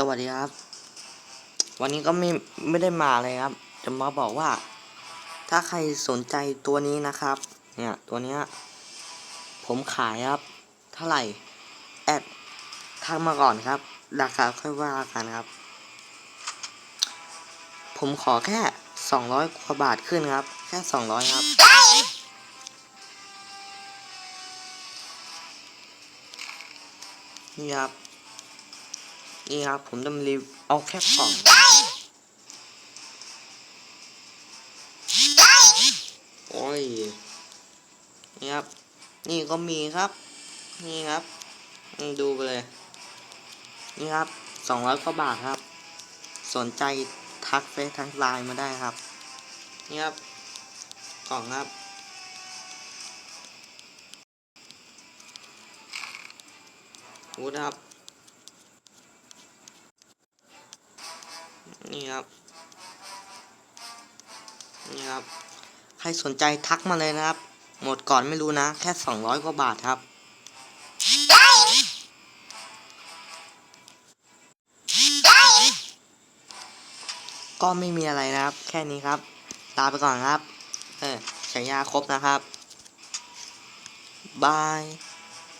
สวัสดีครับ วันนี้ก็ไม่ไม่ได้มาเลยครับ จะมาบอกว่า ถ้าใครสนใจตัวนี้นะครับ เนี่ยตัวเนี้ยผมขายครับ เท่าไหร่แอดทักมาก่อนครับ ราคาค่อยว่ากันครับ ผมขอแค่สองร้อยกว่าบาทขึ้นครับ แค่สองร้อยครับนี่ครับ นี่ครับ ผมจะรีเอาแค่กล่องโอ้ยนี่ครับ นี่ก็มีครับ นี่ครับ ดูไปเลย นี่ครับสองร้อยกว่าบาทครับ สนใจทักเฟซทักไลน์มาได้ครับ นี่ครับ กล่องครับวูดครับ นี่ครับ นี่ครับ ใครสนใจทักมาเลยนะครับ หมดก่อนไม่รู้นะ แค่สองร้อยกว่าบาทครับ ก็ไม่มีอะไรนะครับ แค่นี้ครับ ลาไปก่อนครับ เออฉายาครบนะครับ บาย